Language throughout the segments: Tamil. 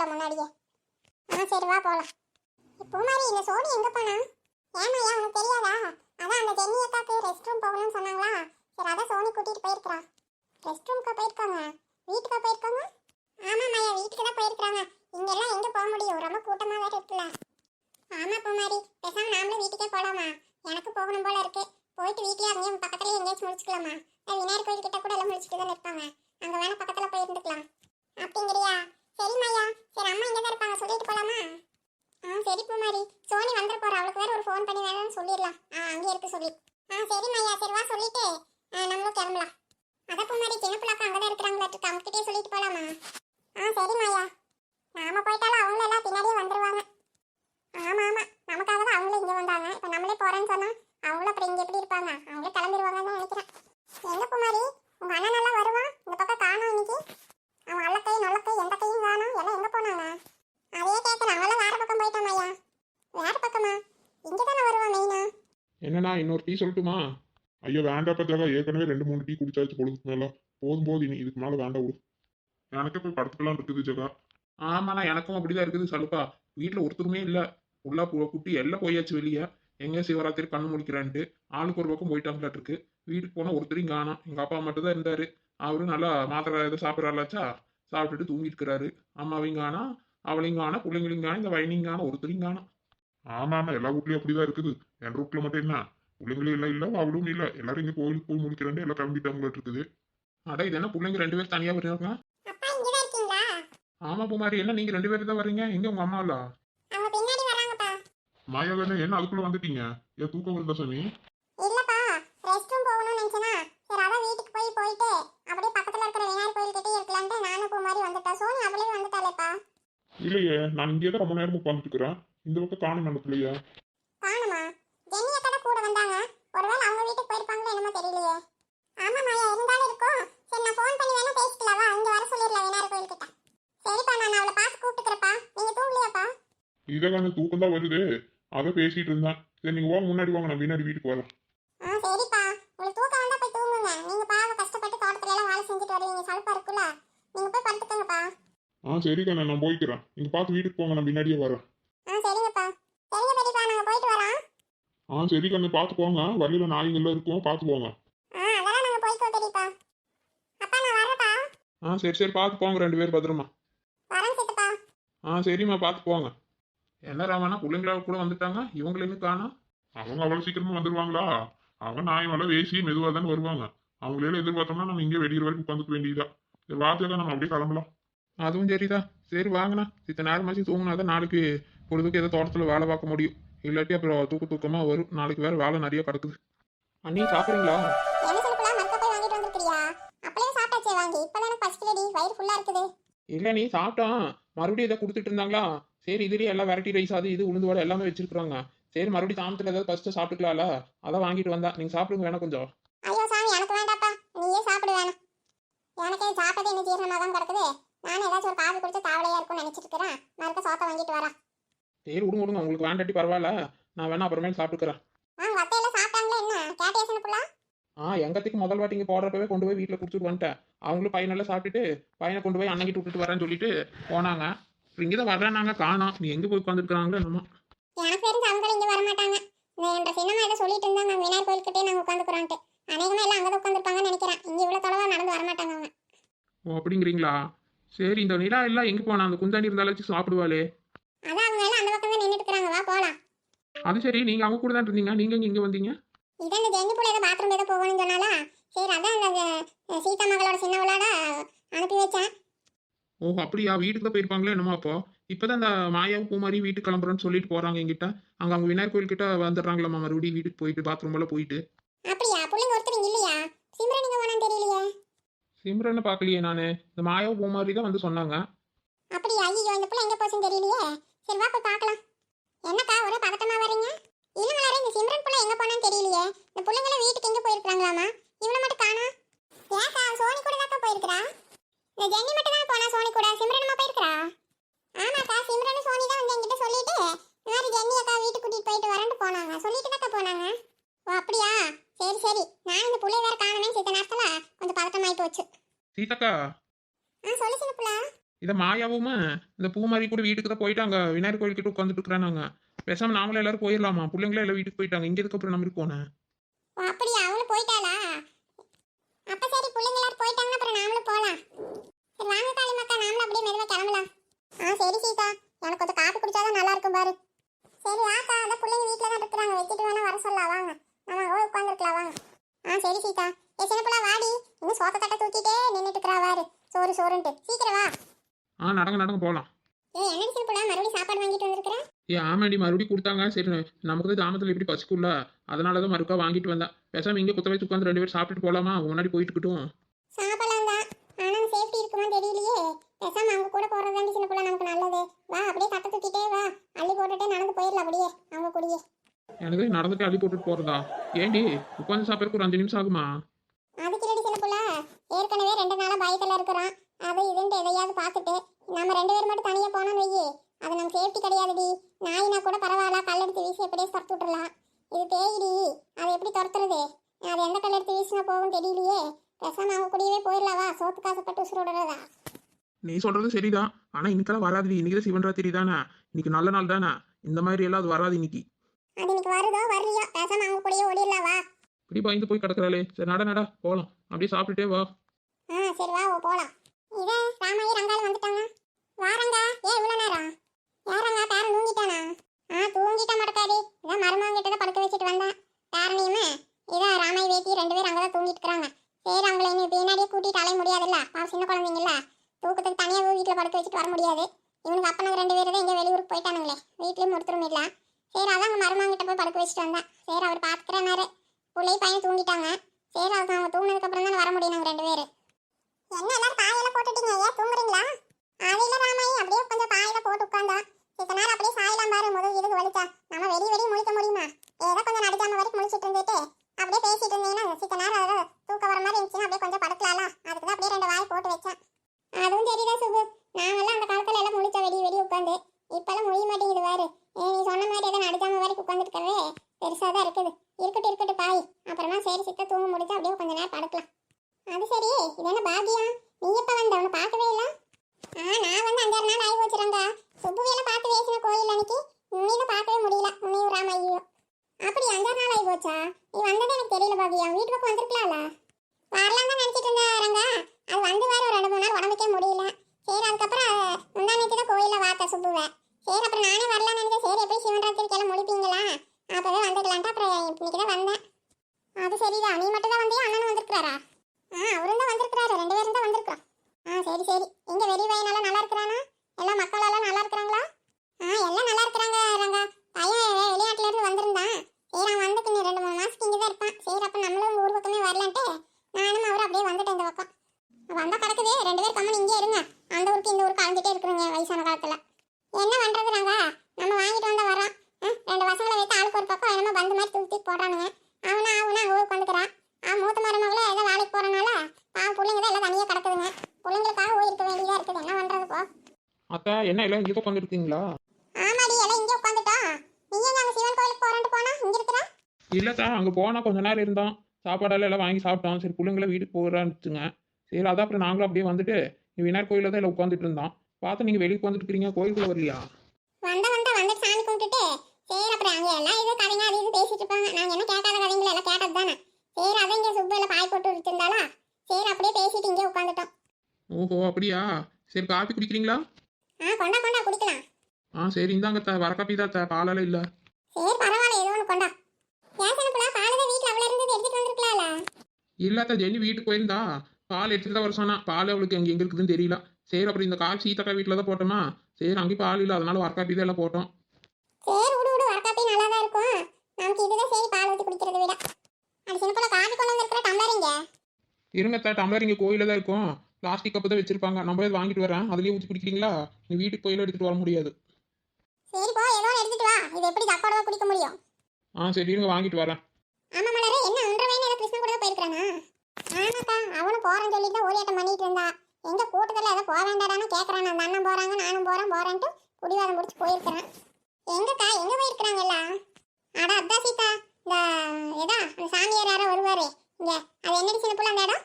இங்கே முன்னாடியே. ஆ சரி வா போகலாம் இப்போ மாதிரி இந்த சோனி எங்கே போனா? ஏமா ஏன் உனக்கு தெரியாதா? அதான் அந்த ஜென்னி அக்காக்கு ரெஸ்ட் ரூம் போகணும்னு சொன்னாங்களா? சரி அதான் சோனி கூட்டிகிட்டு போயிருக்கிறா. ரெஸ்ட் ரூம்க்கு போயிருக்காங்க? வீட்டுக்கா போயிருக்காங்க? ஆமா மாயா வீட்டுக்கு தான் போயிருக்கிறாங்க. இங்கெல்லாம் எங்கே போக முடியும்? ரொம்ப கூட்டமாக வேறு இருக்குல்ல. ஆமாம் பூமாரி பேசாமல் நாமளும் வீட்டுக்கே போகலாமா எனக்கு போகணும் போல இருக்கு. போயிட்டு வீட்டிலே அங்கேயும் பக்கத்துலேயே எங்கேயாச்சும் முடிச்சுக்கலாமா? நான் விநாயகர் கோயில் கிட்ட கூட எல்லாம் முடிச்சுட்டு தான் இருப்பாங்க அங்க வேணா பக்கத்துல போய் இருந்துக்கலாம் அப்படிங்கிறியா சரி மாயா சரி அம்மா இங்க தான் இருப்பாங்க சொல்லிட்டு போலாமா ஆ சரி பூமாரி சோனி வந்துட போறா அவளுக்கு வேற ஒரு ஃபோன் பண்ணி வேணும்னு சொல்லிடலாம் ஆ அங்கே இருக்கு சொல்லி ஆ சரி மாயா சரி வா சொல்லிட்டு ஆ, நம்மளும் கிளம்பலாம் அதான் பூமாரி சின்ன பிள்ளைக்கு அங்கே தான் இருக்கிறாங்களா இருக்கு அவங்ககிட்டயே சொல்லிட்டு போலாமா ஆ சரி மாயா நாம போயிட்டாலும் அவங்க எல்லாம் பின்னாடியே வந்துருவாங்க ஆமா ஆமா நமக்காக தான் அவங்களும் இங்க வந்தாங்க இப்ப நம்மளே போறேன்னு சொன்னா அவங்களும் அப்புறம் இங்க எப்படி இருப்பாங்க அவங்களே கிளம்பிடுவாங்கன்னு தான் நினைக்கிறேன் எங்க குமாரி உங்க அண்ணன் நல்லா வருவான் இந்த பக்கம் காணோம் இன்னைக்கு அவன் அல்லக்கை நொல்லக்கை எந்த கையும் காணோம் எல்லாம் எங்க போனாங்க அதே கேட்க நாங்களாம் வேற பக்கம் போயிட்டோம் ஐயா வேற பக்கமா இங்க தானே வருவான் மெயினா என்னண்ணா இன்னொரு டீ சொல்லட்டுமா? ஐயோ வேண்டாப்பா ஜகா. ஏற்கனவே ரெண்டு மூணு டீ குடிச்சாச்சு பொழுதுக்கு மேல போதும் போதும் இனி இதுக்கு மேல வேண்டாம் விடு. எனக்கு போய் படத்துக்கெல்லாம் இருக்குது ஜகா. ஆமாண்ணா எனக்கும் அப்படிதான் இருக்குது சலுப்பா. வீட்டில் ஒருத்தருமே இல்லை. உள்ளா குட்டி எல்லாம் போயாச்சு வெளியே. எங்க சிவராத்திரி கண்ணு முடிக்கிறான்ட்டு ஆளுக்கு ஒரு பக்கம் போயிட்டாங்களாட்டு இருக்கு. வீட்டுக்கு போனால் ஒருத்தரையும் காணோம். எங்கள் அப்பா மட்டும் தான் இருந்தாரு. அவரும் நல்லா மாத்திரை எதை சாப்பிட்றாளாச்சா சாப்பிட்டுட்டு தூங்கிட்டு இருக்கிறாரு அம்மாவையும் காணா அவளையும் காணா பிள்ளைங்களையும் காணா இந்த வயனையும் காணா ஒருத்தரையும் காணோம். ஆமா ஆமா எல்லா வீட்லயும் அப்படிதான் இருக்குது. என் ரூட்ல மட்டும் என்ன? பிள்ளைங்களும் இல்லை இல்லை அவளும் இல்லை. எல்லாரும் இங்கே கோயிலுக்கு போய் முடிக்கிறாண்டு எல்லாம் கிளம்பிட்டாங்களா இருக்குது. அட இது என்ன பிள்ளைங்க ரெண்டு பேரும் தனியாக வருவாங்க ஆமா பூமாரி என்ன நீங்க ரெண்டு பேரும் தான் வர்றீங்க? எங்க உங்க அம்மா இல்ல மாயாவண்ணே என்ன அதுக்குள்ள வந்துட்டீங்க? ஏன் தூக்கம் வருதா சாமி? இல்லப்பா ரெஸ்ட் ரூம் போகணும்னு நினைச்சனா சரி அதான் வீட்டுக்கு போய் போயிட்டு அப்படியே பக்கத்துல இருக்கிற விநாயகர் கோயில் கிட்டே இருக்கலான்ட்டு நானும் போ மாதிரி வந்துட்டா. சோனி அவளே வந்துட்டாளேப்பா. இல்லையே நான் இங்கே தான் ரொம்ப நேரம் உட்காந்துட்டு இருக்கிறேன். இந்த பக்கம் காணும் காணுமா ஜென்னி அக்கா தான் கூட வந்தாங்க ஒருவேளை அவங்க வீட்டுக்கு போயிருப்பாங்களோ என்னமோ தெரியலையே ஆமா மாயா இருந்தாலும் இருக்கும் சரி நான் ஃபோன் பண்ணி வேணா பேசிக்கலாவா இங்க வர சொல்லிடலாம் விநாயகர் கோயில் கிட்ட சரிப்பா நான் அவளை பார்த்து கூப்பிட்டுக்கிறப்பா நீங்க தூங்கலையாப்பா? இதை தூக்கம் தான் வருது. அதை பேசிட்டு இருந்தேன். சரி நீங்க வாங்க முன்னாடி வாங்க. நான் பின்னாடி வீட்டுக்கு வரேன். ஆ சரிப்பா. உங்களுக்கு தூக்கம் வந்தா போய் தூங்குங்க. நீங்க கஷ்டப்பட்டு தோட்டத்துல எல்லாம் வேலை செஞ்சுட்டு வருவீங்க சலுப்பா இருக்குல்ல. நீங்க போய் படுத்துக்கோங்கப்பா. ஆ சரி கண்ணா நான் போய்க்கிறேன். நீங்க பார்த்து வீட்டுக்கு போங்க. நான் பின்னாடியே வரேன். ஆ சரிங்கப்பா. சரிங்க பெரியப்பா. நாங்க போயிட்டு வரோம். ஆ சரி கண்ணு பார்த்து போங்க. வழியில நாய்ங்கெல்லாம் இருக்கும். பார்த்து போங்க ஆ அதெல்லாம் நாங்க போய்க்கோ பெரியப்பா அப்பா நான் வரேன்ப்பா ஆ சரி சரி பார்த்து போங்க ரெண்டு பேரும் பத்திரமா. வரேன் சித்தப்பா. ஆ சரிம்மா பார்த்து போங்க. என்ன ராமண்ணா பிள்ளைங்களா கூட வந்துட்டாங்க? இவங்களையுமே காணோம் அவங்க அவ்வளோ சீக்கிரமா வந்துருவாங்களா? அவங்க நாய் மேலே வேசி மெதுவாக தானே வருவாங்க. அவங்களே எதிர்பார்த்தோம்னா நம்ம இங்கே வெடிக்கிற வரைக்கும் உட்காந்துக்க வேண்டியதா சரி வார்த்தையாக நம்ம அப்படியே கிளம்பலாம். அதுவும் சரிதான் சரி வாங்கண்ணா. இத்தனை நேரமாச்சு தூங்கினா தான் நாளைக்கு பொழுதுக்கு ஏதோ தோட்டத்தில் வேலை பார்க்க முடியும். இல்லாட்டி அப்புறம் தூக்க தூக்கமாக வரும். நாளைக்கு வேற வேலை நிறைய கிடக்குது. அண்ணி சாப்பிட்றீங்களா? வயிறு ஃபுல்லா இருக்குது. இல்லை நீ சாப்பிட்டான் மறுபடியும் இதை கொடுத்துட்டு இருந்தாங்களா? சரி இதுலேயே எல்லாம் வெரைட்டி ரைஸ் அது இது உளுந்து வடை எல்லாமே வச்சிருக்காங்க சரி மறுபடியும் சாமத்தில் ஏதாவது ஃபஸ்ட்டு சாப்பிட்டுக்கலாம்ல? அதான் வாங்கிட்டு வந்தா நீங்கள் சாப்பிடுங்க வேணா கொஞ்சம். ஐயோ சாமி எனக்கு வேண்டாப்பா. நீயே சாப்பிடு வேணும். எனக்கு சாப்பிட்டது என்ன ஜீரணமா தான் கிடக்குது. நானும் ஏதாச்சும் ஒரு காஃபி குடிச்சு தாவலையா இருக்கும்னு நினைச்சிட்டு இருக்கிறேன். மறுக்க சோத்தை வாங்கிட்டு வரேன் சரி விடுங்க விடுங்க உங்களுக்கு வேண்டாட்டி பரவாயில்ல. நான் வேணா அப்புறமேல் சாப்பிட்டுக்கிறேன். ஆ எங்கத்துக்கு முதல் வாட்டி இங்கே போடுறப்பவே கொண்டு போய் வீட்டில் கொடுத்துட்டு வந்துட்டேன். அவங்களும் பையனெல்லாம் சாப்பிட்டுட்டு பையனை கொண்டு போய் அண்ணங்கிட்டு விட்டுட்டு வரேன்னு சொல்லிட்டு போனாங்க. இங்கே தான் வரேன் நாங்கள் காணோம். நீ எங்கே போய் உட்காந்துருக்காங்களோ என்னமோ. எனக்கு தெரிஞ்சு அவங்க இங்க வர மாட்டாங்க என்ற சின்னம்மா ஏதோ சொல்லிட்டு இருந்தாங்க விநாயகர் கோயில்கிட்டே நாங்க உட்காந்துக்கிறோன்ட்டு அநேகமா எல்லாம் அங்கதான் உட்காந்துருப்பாங்கன்னு நினைக்கிறேன். இங்க இவ்வளவு தொலைவா நடந்து வர மாட்டாங்க அவங்க. ஓ அப்படிங்கிறீங்களா? சரி இந்த நிலா எல்லாம் எங்கே போனா? அந்த குந்தாண்டி இருந்தாலும் சாப்பிடுவாளே. அதான் அவங்க எல்லாம் அந்த பக்கம் தான் நின்றுட்டு வா போலாம். அது சரி நீங்கள் அவங்க கூட தான் இருந்தீங்க. நீங்கள் எங்கே இங்கே வந்தீங்க? இதான் இந்த ஜென்னி புள்ள ஏதோ பாத்ரூம் ஏதோ போகணும்னு சொன்னாலா சரி அதான் அந்த சீதா மகளோட சின்னவளோட அனுப்பி வச்சேன். ஓ அப்படியா? வீட்டுக்கு தான் போயிருப்பாங்களே என்னமோ அப்போ? இப்போதான் இந்த மாயாவும் பூமாரி வீட்டுக்கு கிளம்புறேன்னு சொல்லிட்டு போறாங்க எங்கிட்ட அங்க அவங்க விநாயகர் கோயில் கிட்ட வந்துடுறாங்களாம்மா மறுபடியும் வீட்டுக்கு போயிட்டு பாத்ரூம் எல்லாம் போயிட்டு? அப்படியா? பிள்ளைங்க ஒருத்தர் இங்க இல்லையா? சிம்ரன் இங்க போனான்னு தெரியலையே. சிம்ரனை பார்க்கலையே நானு. இந்த மாயாவும் பூமாரி தான் வந்து சொன்னாங்க. அப்படியா? ஐயோ இந்த பிள்ளை எங்க போச்சுன்னு தெரியலையே. சரி வா போய் பார்க்கலாம். என்னக்கா ஒரே பதட்டமா வரீங்க இல்ல மலரே இந்த சிம்ரன் புள்ள எங்க போனான்னு தெரியலையே. இந்த பிள்ளைங்கள வீட்டுக்கு எங்க போயிருக்காங்களாமா இவனை மட்டும் காணோம். ஏக்கா சோனி கூட தாக்கா போயிருக்கிறா? இந்த ஜென்னி மட்டும் தான் போனா சோனி கூட? சிம்ரனுமா போயிருக்கா ஆமாக்கா சிம்ரனும் சோனி தான் வந்து என்கிட்ட சொல்லிட்டு இந்த மாதிரி ஜென்னி அக்கா வீட்டுக்கு கூட்டிட்டு போயிட்டு வரேன்னு போனாங்க. சொல்லிட்டு தாக்கா போனாங்க. ஓ அப்படியா? சரி சரி. நான் இந்த புள்ளை வேற காணுமே சித்த நேரத்துல கொஞ்சம் பதட்டமாயிட்டு வச்சு சீதாக்கா? ஆ சொல்லு சின்ன புள்ள இதை மாயாவும்? இந்த பூமாரி கூட வீட்டுக்கு தான் போயிட்டாங்க. விநாயகர் கோயில் கிட்ட உட்காந்துட்டு இருக்கிறாங்க பேசாம நாமளும் எல்லாரும் போயிடலாமா பிள்ளைங்களே எல்லாம் வீட்டுக்கு போயிட்டாங்க. இங்க இதுக்கு அப்புறம் நம்ம இருக்கோம் ஓ அப்படியா? அவளும் போயிட்டாளா? அப்ப சரி பிள்ளைங்க எல்லாரும் போயிட்டாங்கன்னா அப்புறம் நாமளும் போலாம். சரி வாங்க காளிமக்கா நாமளும் அப்படியே மெதுவா கிளம்பலாம். ஆ சரி சீதா. எனக்கு கொஞ்சம் காப்பி குடிச்சாதான் நல்லா இருக்கும் பாரு. சரி வாக்கா அதான் பிள்ளைங்க வீட்டில் தான் இருக்கிறாங்க. வச்சுட்டு வேணா வர சொல்லலாம் வாங்க. நம்ம அங்கே உட்காந்துருக்கலாம் வாங்க. ஆ சரி சீதா. ஏ சின்ன பிள்ளை வாடி. இன்னும் சோத்த தட்டை தூக்கிட்டே நின்றுட்டு இருக்கிறா வாரு சோறு சோறுன்ட்டு. சீக்கிரம் வா. ஆ நடங்க நடங்க போகலாம் ஏ என்ன சின்ன பிள்ளை? மறுபடியும் சாப்பாடு வாங்கிட்டு வந்திருக்கிறேன் ஏ ஆமாடி மறுபடியும் கொடுத்தாங்க. சரி நமக்கு தான் ஜாமத்தில் எப்படி பசிக்கும்ல? அதனால தான் மறுக்கா வாங்கிட்டு வந்தேன் பேசாம இங்கே குத்த வச்சு உட்காந்து ரெண்டு பேரும் சாப்பிட்டுட்டு போகலாமா முன்னாடி போயிட்டு இருக்கட்டும். சாப்பிடலாம் தான். ஆனால் சேஃப்டி இருக்குமா தெரியலையே. பேசாம அவங்க கூட போறது தாண்டி சின்ன பிள்ளை நமக்கு நல்லது. வா அப்படியே தட்டை தூக்கிட்டே வா. அள்ளி போட்டுட்டே நடந்து போயிடலாம் அப்படியே அவங்க கூடயே. எனக்கு நடந்துட்டு அள்ளி போட்டுட்டு போறதா? ஏண்டி உட்காந்து சாப்பிட்றதுக்கு ஒரு அஞ்சு நிமிஷம் ஆகுமா? அதுக்கு ரெடி சின்ன பிள்ளை ஏற்கனவே ரெண்டு நாளா பயத்தில் இருக்கிறான். அது இதுன்ட்டு எதையாவது பார்த்துட்டு நம்ம ரெண்டு பேர் மட்டும் தனியாக போனோம்னு வையே சேஃப்டி கிடையாதுடி. நாயினா கூட பரவாயில்ல கல் எடுத்து வீசி எப்படியே துரத்து விட்டுறலாம். இது பேயிடி அதை எப்படி துரத்துறது? அது எந்த கல் எடுத்து வீசினா போகும் தெரியலையே. பேசாம அவங்க கூடயே போயிடலாம் வா. சோத்து காசுப்பட்டு உசுரோடுறதா நீ சொல்றது சரிதான். ஆனா இன்னைக்கெல்லாம் வராதுடி. இன்னைக்கு சிவன் ராத்திரி தானே. இன்னைக்கு நல்ல நாள் தானே. இந்த மாதிரி எல்லாம் அது வராது இன்னைக்கு. அது இன்னைக்கு வருதோ வரலையோ? பேசாம அவங்க கூடயே ஓடிடலாம் வா. இப்படி பயந்து போய் கிடக்குறாளே. சரி நட நட. போகலாம் அப்படியே சாப்பிட்டுட்டே வா. ஆ சரி வா போலாம். இதே ராமாயி ரங்காலும் வந்துட்டாங்க. வாரங்கா ஏன் இவ்வளோ நேரம். யாரங்க பேரன் தூங்கிட்டானா? ஆ தூங்கிட்ட மடக்காடி இதான் மருமகன் கிட்ட தான் படுக்க வச்சுட்டு வந்தேன் பேரனையுமே இதான் ராமாய் வேட்டி ரெண்டு பேரும் அங்கே தான் தூங்கிட்டு இருக்கிறாங்க. சரி அவங்கள இனி பின்னாடியே கூட்டிட்டு அலைய முடியாதுல்ல? பாவம் சின்ன குழந்தைங்கள தூக்கத்துக்கு தனியாக வீட்டில் படுக்க வச்சுட்டு வர முடியாது. இவனுக்கு அப்பனுக்கு ரெண்டு பேரும் தான் எங்கே வெளியூருக்கு போயிட்டானுங்களே. வீட்லேயும் ஒருத்தரும் இல்லை. சரி அதான் அவங்க மருமகன் கிட்ட போய் படுக்க வச்சுட்டு வந்தேன் சரி அவர் பார்த்துக்கிறேனாரு பிள்ளை பையன் தூங்கிட்டாங்க. சரி அவங்க அவங்க தூங்கினதுக்கு அப்புறம் தான் வர முடியும் நாங்கள் ரெண்டு பேர். என்ன எல்லாரும் பாயில போட்டுட்டீங்க? ஏன் தூங்குறீங்களா? அதையில ராமாயி அப்படியே கொஞ்சம் பாயில போட்டு உட்காந்தா சித்த நேரம் அப்படியே சாயலாம் பாரு முதல் இதுக்கு வலிச்சா. நம்ம வெடி வெடி முழிக்க முடியுமா? ஏதோ கொஞ்சம் நடிக்காம வரைக்கும் முழிச்சிட்டு இருந்துட்டு. அப்படியே பேசிட்டு இருந்தீங்கன்னா சித்த நேரம் அதாவது தூக்கம் வர மாதிரி இருந்துச்சுன்னா அப்படியே கொஞ்சம் படுக்கலாம்ல அதுக்கு தான் அப்படியே ரெண்டு வாய் போட்டு வச்சேன். அதுவும் தெரியுதா சுபு நாங்கெல்லாம் அந்த காலத்துல எல்லாம் முழிச்சா வெடி வெடி உட்காந்து இப்பெல்லாம் முழிய மாட்டேங்குது பாரு ஏ, நீ சொன்ன மாதிரி ஏதோ நடிக்காம வரைக்கும் உட்காந்துட்டு இருக்கவே பெருசா தான் இருக்குது இருக்கட்டும் இருக்கட்டும் பாய் அப்புறமா சரி சித்த தூங்க முடிஞ்சு அப்படியே கொஞ்ச நேரம் படுக்கலாம் அது சரி இது என்ன பாக்கியம் நீ எப்ப வந்த உன்னை பார்க்கவே இல்ல ஆ நான் வந்து அஞ்சாறு நாள் ஆகி போச்சுறாங்க சுப்புவியெல்லாம் பார்த்து பேசின கோயில் அன்னைக்கு உன்னையும் பார்க்கவே முடியல உன்னையும் ராமையும் அப்படி அஞ்சாறு நாள் ஆகி போச்சா நீ வந்ததே எனக்கு தெரியல பாக்கியம் வீட்டு பக்கம் வந்திருக்கலாம்ல வரலாம் தான் நினைச்சிட்டு இருந்தாங்க அது வந்து வர ஒரு ரெண்டு மூணு நாள் உடம்புக்கே முடியல சரி அதுக்கப்புறம் முந்தா நேற்று தான் கோயிலில் வார்த்தை சுப்புவை சரி அப்புறம் நானே வரலாம்னு நினைச்சேன் சரி எப்படி சிவன் ராத்திரிக்கெல்லாம் முடிப்பீங்களா அப்பவே வந்துக்கலான்ட்டு அப்புறம் இன்னைக்கு தான் வந்தேன் அது சரிதான் நீ மட்டும் தான் வந்தியா அண்ணனும் வந்திருக்கிறாரா ஆ அவரும் தான் வந்திருக்கிறாரு ரெண்டு பேரும் தான் வந்திருக்கோம் ஆ சரி சரி எங்க வெறி பையனெல்லாம் நல்லா இருக்கிறானா எல்லா மக்கள் எல்லாம் நல்லா இருக்கிறாங்களா ஆ எல்லாம் நல்லா இருக்கிறாங்க ரங்கா பையன் வெ- வெளிநாட்டுல இருந்து வந்திருந்தான் சரி அவன் வந்துட்டு இன்னும் ரெண்டு மூணு மாசத்துக்கு இங்கே தான் இருப்பான் சரி அப்ப நம்மளும் உங்க ஊர் பக்கமே வரலான்ட்டு நானும் அவரும் அப்படியே வந்துட்டேன் இந்த பக்கம் வந்தா கிடக்குது ரெண்டு பேரும் கம்மன் இங்கே இருங்க அந்த ஊருக்கு இந்த ஊருக்கு அலைஞ்சிட்டே இருக்கிறீங்க வயசான காலத்துல என்ன பண்றது ரங்கா நம்ம வாங்கிட்டு வந்தா வரோம் ஆ, ரெண்டு பசங்களை வைத்து ஆளுக்கு ஒரு பக்கம் என்னமோ பந்து மாதிரி தூக்கி தூக்கி போடுறானுங்க அவனா அவனா அங்கே ஊருக்கு வந்துக்கிறான் ஆ மூத்த மருமகளே ஏதோ வேலைக்கு போறனால பாவம் பிள்ளைங்க தான் எல்லாம் தனியாக கிடக்குதுங்க பிள்ளைங்களுக்காக போயிருக்க வேண்டியதா இருக்குது என்ன பண்றது போ அத்தா என்ன எல்லாம் இங்கே உட்காந்து இருக்கீங்களா ஆமாடி எல்லாம் இங்கே உட்காந்துட்டோம் நீ எங்க அங்கே சிவன் கோயிலுக்கு போறேன்ட்டு போனா? இங்க இருக்கிற? இல்லைத்தா அங்கே போனால் கொஞ்ச நேரம் இருந்தோம் சாப்பாடெல்லாம் எல்லாம் வாங்கி சாப்பிட்டோம் சரி பிள்ளைங்கள வீட்டுக்கு போகிறான்னுச்சுங்க சரி அதான் அப்புறம் நாங்களும் அப்படியே வந்துட்டு விநாயகர் கோயிலில் தான் எல்லாம் உட்காந்துட்டு இருந்தோம். பார்த்து நீங்கள் வெளியே உட்காந்துட்டு இருக்கிறீங்க கோயிலுக்குள்ள வரலையா? வந்த வந்த வந்து சாமி கும்பிட்டுட்டு சரி அப்புறம் அங்கே எல்லாம் இது கதைங்க அது இது பேசிட்டு இருப்பாங்க. நாங்கள் என்ன கேட்காத கதைங்களை? எல்லாம் கேட்டது தானே. சரி அதை இங்கே சுப்பில் பாய் போட்டு வச்சிருந்தாளா சரி அப்படியே பேசிட்டு இங்கே உட்காந்துட்டோம் ஓஹோ அப்படியா? சரி காப்பி குடிக்கிறீங்களா? கொண்டா கொண்டா குடிக்கலாம். ஆ சரி இந்தாங்க தா வர காப்பி தான் தா பாலெல்லாம் இல்லை. சரி பரவாயில்ல ஏதோ ஒன்று கொண்டா. ஏன் சின்னப்புல பாலதான் வீட்டில் அவ்வளோ இருந்தது எடுத்துட்டு வந்திருக்கலாம்ல? இல்லாத ஜெனி வீட்டுக்கு போயிருந்தா. பால் எடுத்துட்டு தான் வர சொன்னா. பால் அவளுக்கு அங்கே எங்கே இருக்குதுன்னு தெரியல. சரி அப்புறம் இந்த கால் சீத்தக்கா வீட்டில் தான் போட்டோமா? சரி அங்கேயும் பால் இல்லை. அதனால வர காப்பி தான் எல்லாம் போட்டோம். சரி விடு விடு. வரக்காப்பி நல்லா தான் இருக்கும். நமக்கு இதுதான் சரி பால் ஊற்றி குடிக்கிறத விட. அது சின்னப்புல காபி கொண்டு வந்திருக்கிற டம்ளரிங்க இருங்க தா டம்ளர் இங்கே கோயிலில் தான் இருக்கும். பிளாஸ்டிக் கப்பு தான் வச்சிருப்பாங்க. நம்ம போய் வாங்கிட்டு வரேன். அதுலேயே ஊற்றி குடிக்கிறீங்களா? நீ வீட்டுக்கு கோயில எடுத்துகிட்டு வர முடியாது. சரி போ. ஏதோ எடுத்துட்டு வா. இது எப்படி தப்பாட தான் குடிக்க முடியும். ஆ சரி இருங்க வாங்கிட்டு வரேன். ஆமா மலரே. என்ன ஒன்றரை வயசு ஏதோ கிருஷ்ணன் கூட போயிருக்கானா ஆமாக்கா அவனும் போறேன்னு சொல்லிட்டு தான் ஓரியாட்டம் பண்ணிட்டு இருந்தா. எங்க கூட்டத்துல ஏதோ போக வேண்டாடான்னு கேக்குறான்? அந்த அண்ணன் போறாங்க நானும் போறேன் போறேன்ட்டு குடிவாதம் முடிச்சு போயிருக்கிறேன். எங்கக்கா? எங்க போயிருக்கிறாங்க எல்லாம்? அட அதான் சீதா. இந்த ஏதா அந்த சாமியார் யாரோ வருவாரு. இங்க அது என்னடி சின்ன புள்ள அந்த இடம்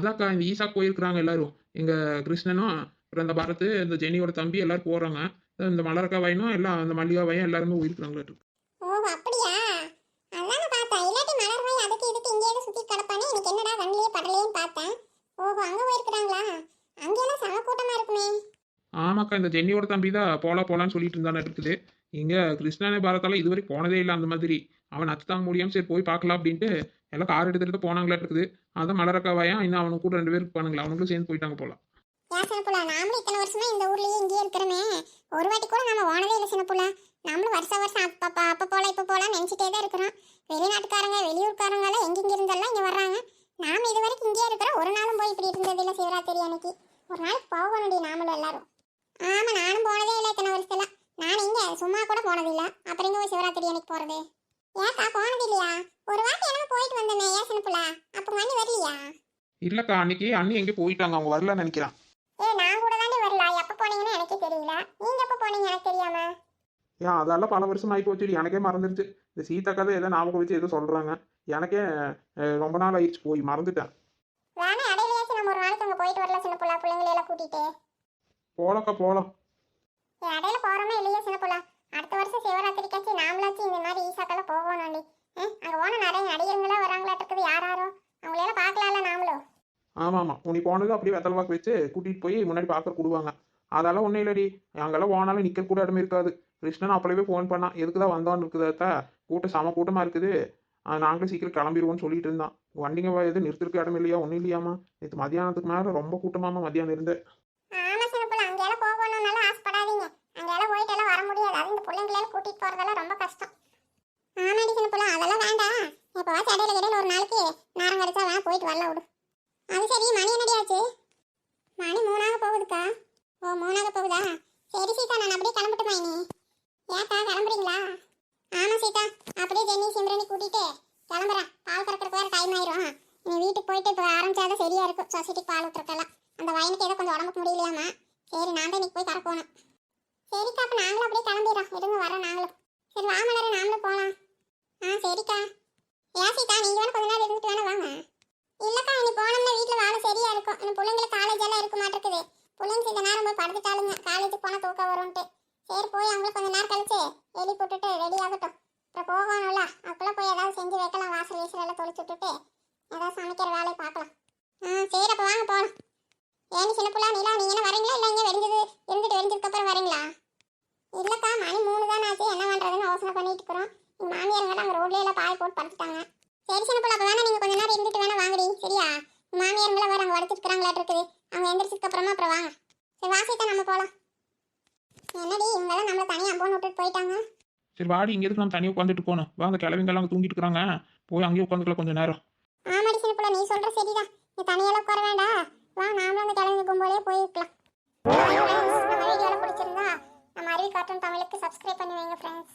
அதான்க்கா இந்த ஈசா போயிருக்கிறாங்க எல்லாரும். எங்க கிருஷ்ணனும் அப்புறம் இந்த பரத் இந்த ஜெனியோட தம்பி எல்லாரும் போறாங்க. இந்த மலரக்கா வயனும் எல்லாம் அந்த மல்லிகா வயன் எல்லாருமே போயிருக்கிறாங்களா ஓ அதான பார்த்தேன் இல்லாட்டி மலர் போய் அதுக்கு இதுக்கு இங்கேயே சுத்தி கிடப்பானே எனக்கு என்னடா கண்ணிலேயே படலையேன்னு பார்த்தேன் ஓஹோ அங்க போயிருக்கிறாங்களா அங்கெல்லாம் சம கூட்டமா இருக்குமே ஆமாக்கா இந்த ஜென்னியோட தம்பி தான் போலாம் போலான்னு சொல்லிட்டு இருந்தானே இருக்குது இங்க கிருஷ்ணனே பாரத்தால இதுவரைக்கும் போனதே இல்லை அந்த மாதிரி. அவன் அத்து தாங்க முடியாம சரி போய் பார்க்கலாம் அப்படின்ட்டு எல்லாம் கார் எடுத்துட்டு போனாங்களா இருக்குது. அதான் மலரக்கா வயன் இன்னும் அவனுக்கு கூட ரெண்டு பேருக்கு போனாங்களா அவனுக்கும் சேர்ந்து போயிட்டாங்க போலாம் ஏன் சின்னப்புல நாமளும் இத்தனை வருஷமா இந்த ஊர்லயே இங்கேயே இருக்கிறோமே. ஒரு வாட்டி கூட நம்ம ஓனதே இல்லை சின்னப்புல நம்மளும் வருஷம் வருஷம் அப்ப அப்ப அப்ப போல இப்ப போலாம் நினைச்சிட்டே தான் இருக்கிறோம். வெளிநாட்டுக்காரங்க வெளியூர்காரங்க எல்லாம் எங்கெங்க இருந்தெல்லாம் இங்கே வர்றாங்க. நாம இது வரைக்கும் இங்கேயே இருக்கிறோம். ஒரு நாளும் போய் இப்படி இருந்தது இல்லை சிவராத்திரி அன்னைக்கு. ஒரு நாளைக்கு போகணும்டி நாமளும் எல்லாரும். ஆமா நானும் போனதே இல்லை இத்தனை வருஷத்துல. நான் இங்க சும்மா கூட போனது இல்ல. அப்புறம் இங்க போய் சிவராத்திரி அன்னைக்கு போறது? ஏக்கா போனது இல்லையா? ஒரு வாட்டி என்ன போயிட்டு வந்தோமே ஏன் சின்னப்புல அப்ப அண்ணி வரலையா? இல்லக்கா அன்னைக்கு அண்ணி எங்கே போயிட்டாங்க? அவங்க வரலன்னு நினைக்கிறேன். ஏய் நான் கூட தாண்டி வரல. எப்ப போனீங்கன்னு எனக்கே தெரியல. நீங்க எப்ப போனீங்க எனக்கு தெரியாம? ஏன் அதெல்லாம் பல வருஷம் ஆகி போச்சு. எனக்கே மறந்துருச்சு. இந்த சீதா கதை ஏதோ ஞாபகம் வச்சு ஏதோ சொல்றாங்க. எனக்கே ரொம்ப நாள் ஆயிடுச்சு. போய் மறந்துட்டேன். வேணா இடையிலயாச்சும் நம்ம ஒரு நாளைக்கு அங்க போயிட்டு வரல சின்ன புள்ள. பிள்ளைங்களை எல்லாம் கூட்டிட்டு. போலக்கா போலாம். இடையில போறோமே இல்லையா சின்ன புள்ள அடுத்த வருஷம் சிவராத்திரிக்காச்சும் நாமளாச்சும் இந்த மாதிரி ஈசாக்கெல்லாம் போகணும்டி அங்க போன நிறைய நடிகர்களா வராங்களாட்டு இருக்குது. யார் யாரோ? அவங்களையெல்லாம் பார்க்கலாம்ல நாமளும். ஆமா ஆமா உனி போனது அப்படியே வெத்தலை பாக்கு வச்சு கூட்டிட்டு போய் முன்னாடி பார்க்க கூடுவாங்க. அதெல்லாம் ஒன்றும் இல்லடி. அங்கெல்லாம் போனாலும் நிற்க கூட இடமே இருக்காது. கிருஷ்ணன் அப்பளவே ஃபோன் பண்ணான். எதுக்கு தான் வந்தோன்னு இருக்குதாத்தா கூட்டம் செம கூட்டமாக இருக்குது. ஆஹ் நாங்களே சீக்கிரம் கிளம்பிடுவோம்னு சொல்லிட்டு இருந்தான். வண்டிங்க எதுவும் நிறுத்திருக்க இடம் இல்லையா? ஒன்றும் இல்லையாமா நேற்று மதியானத்துக்கு மேலே ரொம்ப கூட்டமாமா மதியானம் இருந்து ஆமா சின்ன புள்ள அங்கெல்லாம் போகணும்னாலும் ஆசைப்படாதீங்க அங்கெல்லாம் போயிட்டு எல்லாம் வர முடியாது அது இந்த பிள்ளைங்களெல்லாம் கூட்டிட்டு போறதெல்லாம் ரொம்ப கஷ்டம். ஆமாடி சின்ன புள்ள அதெல்லாம் வேண்டாம் எப்போவாச்சும் இடையில இடையில ஒரு நாளைக்கு நேரம் கிடைச்சா வேணா போயிட்டு வரல விடு. அது சரி மணி என்னடி ஆச்சு? மணி மூணாக போகுதுக்கா. ஓ மூணாக போகுதா? சரி சீதா நான் அப்படியே கிளம்பட்டுமா இனி? ஏக்கா கிளம்புறீங்களா ஆமா சீதா அப்படியே ஜென்னி சிம்ரனி கூட்டிட்டு கிளம்புறேன் பால் கறக்கிறதுக்கு வேற டைம் ஆயிரும் நீ வீட்டுக்கு போயிட்டு இப்போ ஆரம்பிச்சாதான் சரியா இருக்கும் சொசைட்டிக்கு பால் ஊற்றுறக்கெல்லாம் அந்த வயனுக்கு ஏதோ கொஞ்சம் உடம்புக்கு முடியலையாமா சரி நான் தான் இன்னைக்கு போய் கறக்கணும் சரிக்கா அப்போ நாங்களும் அப்படியே கிளம்பிடுறோம் இருங்க வரோம் நாங்களும் சரி வா மலர் நாமளும் போகலாம் ஆ சரிக்கா ஏன் சீதா நீங்கள் வேணா கொஞ்ச நேரம் இருந்துட்டு வேணா வாங்க இல்லக்கா இனி போனோம்னா வீட்டில் வேலை சரியா இருக்கும் இந்த பிள்ளைங்களுக்கு காலேஜ் எல்லாம் இருக்க பிள்ளைங்க நேரம் போய் படுத்துட்டாளுங்க. காலேஜுக்கு போனால் தூக்கம் வரும்ட்டு சரி போய் அவங்களுக்கு கொஞ்சம் நேரம் கழிச்சு எலி போட்டுட்டு ரெடி ஆகட்டும். அப்புறம் போகணும்ல. அப்பெல்லாம் போய் ஏதாவது செஞ்சு வைக்கலாம். வாசல் வீசல் எல்லாம் தொழிச்சு விட்டுட்டு ஏதாவது சமைக்கிற வேலையை பார்க்கலாம். ஆ சரி அப்போ வாங்க போகலாம் ஏன் சின்ன புள்ளா நீலா நீங்கள் என்ன வரீங்களா இல்லை இங்கே வெடிஞ்சது இருந்துட்டு வெடிஞ்சதுக்கப்புறம் வரீங்களா இல்லைக்கா மணி மூணு தான் ஆச்சு. என்ன பண்ணுறதுன்னு யோசனை பண்ணிட்டு இருக்கிறோம். எங்கள் மாமியாருங்கெல்லாம் அங்கே ரோட்ல எல்லாம் பாய் போட்டு படுத்துட்டாங்க. சரி சின்ன புள்ள அப்போ வேணா நீங்கள் கொஞ்ச நேரம் இருந்துட்டு வேணா வாங்குறீங்க சரியா? மாமியார் மேலே வேறு அங்கே உடச்சிருக்கிறாங்களாட்டு இருக்குது அவங்க எந்திரிச்சதுக்கு அப்புறமா அப்புறம் வாங்க சரி வாசித்தா நம்ம போகலாம் என்னடி இவங்க தான் நம்மளை தனியாக போன்னு விட்டுட்டு போயிட்டாங்க சரி வாடி இங்க எதுக்கு நம்ம தனியாக உட்காந்துட்டு போகணும்? வாங்க கிளவிங்கெல்லாம் அங்கே தூங்கிட்டு இருக்கிறாங்க போய் அங்கேயே உட்காந்துக்கலாம் கொஞ்சம் நேரம். ஆமாடி சின்ன புள்ள நீ சொல்ற சரிதான். நீ தனியால உட்கார வேண்டாம். வா நாமளும் அந்த கிளம்பி கும்போலே போயிருக்கலாம். நம்ம வீடியோல பிடிச்சிருந்தா நம்ம அறிவி கார்ட்டூன் தமிழுக்கு சப்ஸ்கிரைப் பண்ணி வைங்க ஃப்ரெண்ட்ஸ்